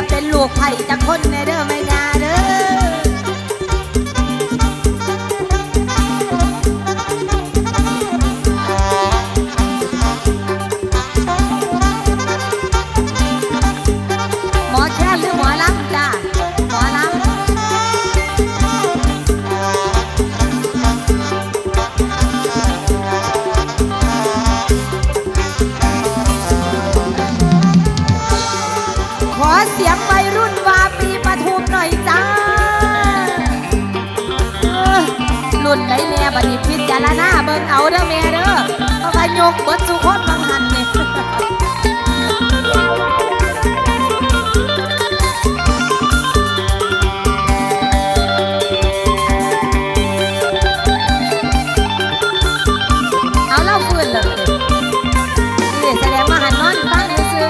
ถ้าเป็นลูกไผ่จากคนในเด้อไม่นาเรุ่นไหนแม่บัดนี้พิจารณาเบิ่งเอาเด้อแม่เด้อเพราะว่ายกเบิดสุคนบางหันนี่เอาเล่าฟืนเลยนี่แสดงว่าหันนอนฟังซื่อ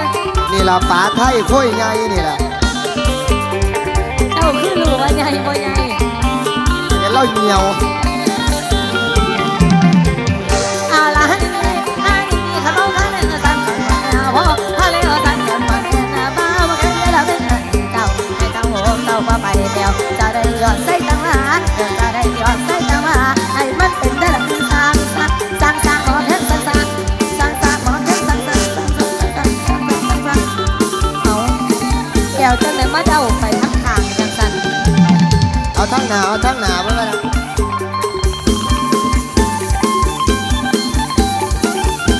นี่ล่ะป๋าไทยค่อยใหญ่นี่ล่ะๆเจ้าคือรู้ว่าใหญ่บ่ใหญ่ เห็นเราเหี่ยว เว่าไปเดียวจะได้ยอดใส่ตังหาเจะได้ยอดใส่ตังหาให้มันเป็นได้ละคือทางทางทางหอเพชรทางทางทางทางขอเพชรทางทางทางทางทางทางทางเอาเดี๋ยวจะไหนมาเดาไปทั้งทางจังสันเอาทั้งหนาเอาทั้งหนาว่ากัน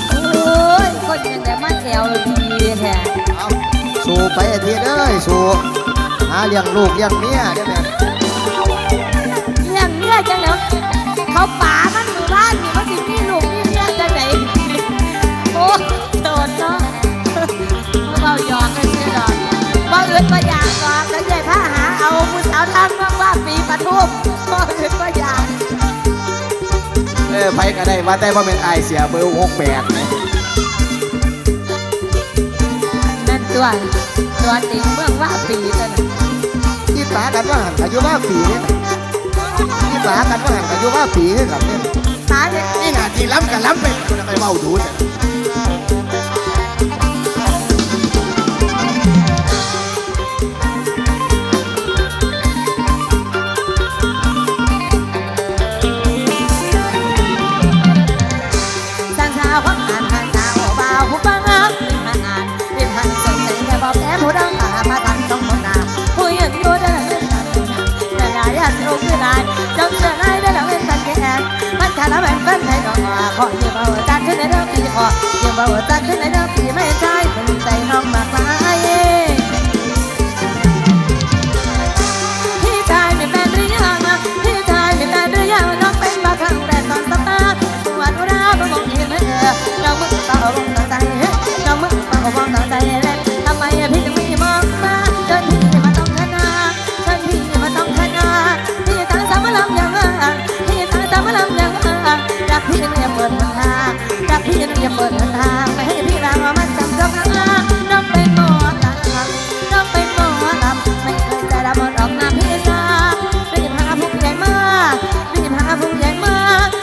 โอ้ยคนเดินแต่มาแถวดีแท้สู้ไปทีเด้อสู้ หาเลี้ยงลูกเลี้ยงเมียเดี๋ยวแม่เรื่องเนี้ยจังเลยเขาป่ามันหมู่บ้านนี่มันสิมีลูกมีเมียจังไหนโอ้โดนเนาะเราหยอกกันเสียดอกบ่อื่นบ่อยากหรอกก็ใหญ่ผ้าหาเอาผู้สาวทางเมืองว่าปีปทุมบ่อื่นบ่อยากเออไปก็ได้ว่าแต่ว่าเป็นไอายเสียเบอร์หกแปด ตัวตัวติงเมืองว่าปีตัวนั้นที่ตากันว่าหันอายุว่าปีนี่ที่ตากันว่าหันอายุว่าปีนี่ครับเนี่ยตายเลยนี่นาทีล้ำกันล้ำไปคุณไปเมาดูเนี่ย แล้วเป็นฟันให้ดองขอยืมเอาตาขึ้นในเรื่องปีขอยืมเอาตาขึ้นในเรื่องปีไม่ใช่เป็นใจน้องมา ทางรักพี่ไม่เปิดทางไม่ให้พี่รักมันจำจำน้องเป็นหมอตาน้องเป็นหมอลำไม่เคยจะรับมันออกมาพี่สารีบหาผู้ใหญ่มารีบหาผู้ใหญ่มา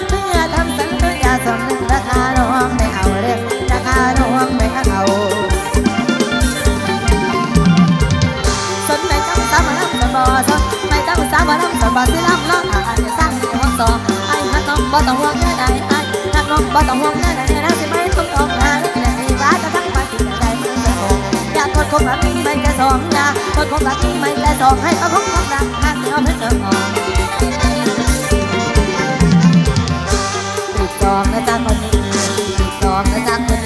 เพื่อทำสัญญาสมนึกราคาน้องไม่เอาเรียกราคาน้องไม่เอาสนไม่ต้องสามลำสบอสนไม่ต้องสามลำสบอสิลำล้ออ่านจะสร้างเสียงสอไอ้ฮักน้องบ่ต้องห่วงแค่ใดไองบ่ต้องห่วงนะนะนะสิไม่ต้องต้องนะนะสิว่าจะทั้งวันที่ใดมึงจะโงอยากทนคงแบบนี้ไม่จะสองนะทนคงแบบนี้ไม่จะสองให้เอาของขรักหากไม่เอาเพื่อนจะงอติดสองนะจ๊ะคนนี้ติดจองนะจ๊ะคนนี้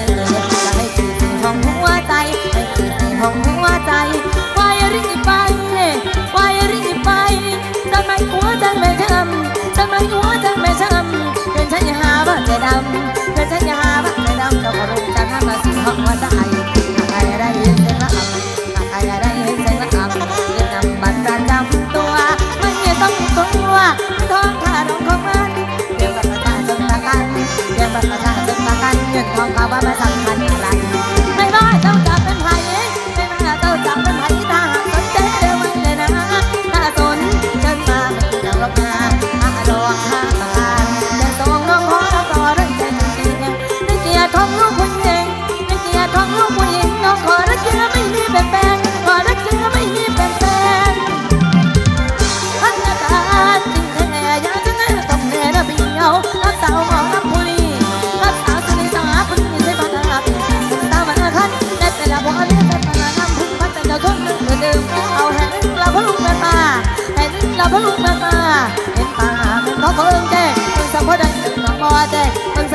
ประชาชนประกันเงินทองเขาว่าไม่สำคัญอะไรไม่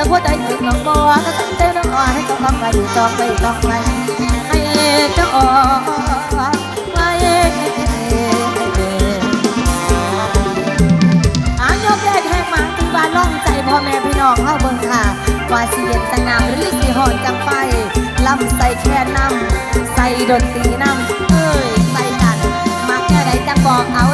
หัวใจถึงน้องบัวก็ตั้งเต้น้องอ่อนให้ต้องลองไปต้องไปต้องไปให้เจ้าอ่อนไปานยกแยกแห่งหมางที่บานล่องใจพ่อแม่พี่น้องเข้าเบิ่งค่ะว่าสีเย็นจังน้ำหรือสิหอนจังไปลำใส่แค่น้ำใส่ดนตรีน้ำเอ้ยใส่กันมาแค่ไหนจะบอกเอา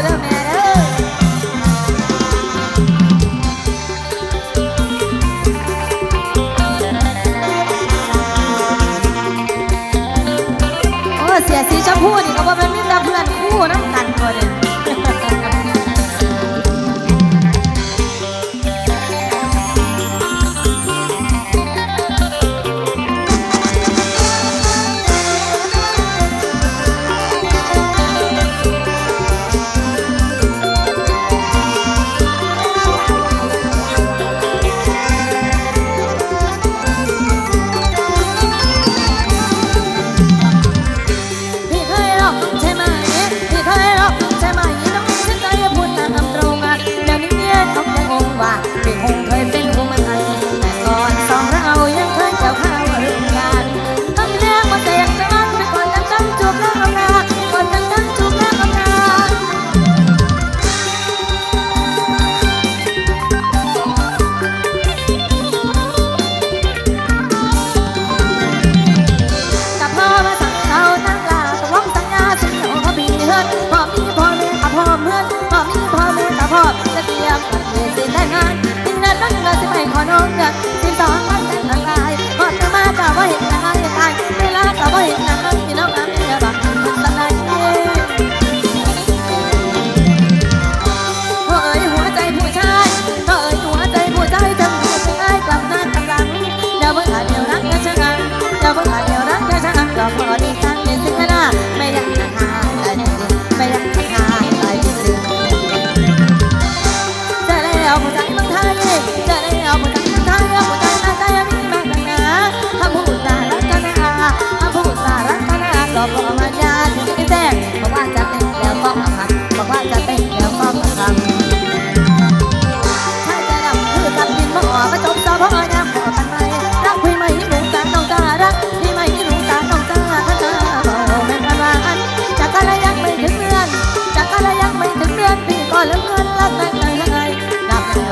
คู่นี่ก็ว่าเป็นมิตรเพื่อนคู่นะ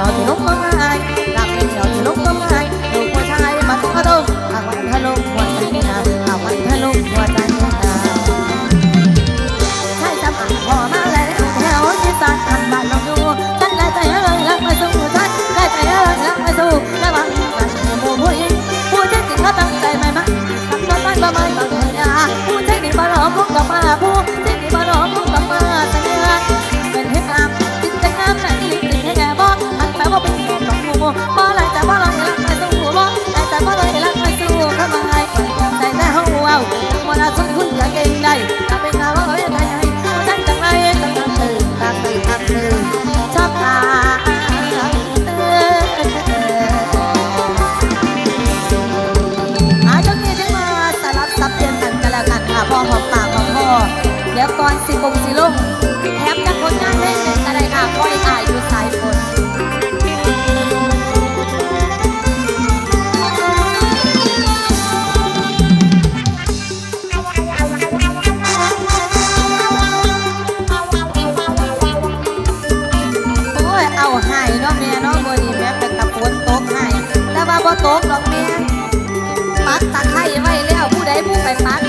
ต่อแถวเข้าม น้องบ่นีแม่เป็นตะปูนตกให้แต่ว่าบ่ตกรอกแม่ปักตะไคร้ไว้แล้วผู้ใดผู้ไปปัก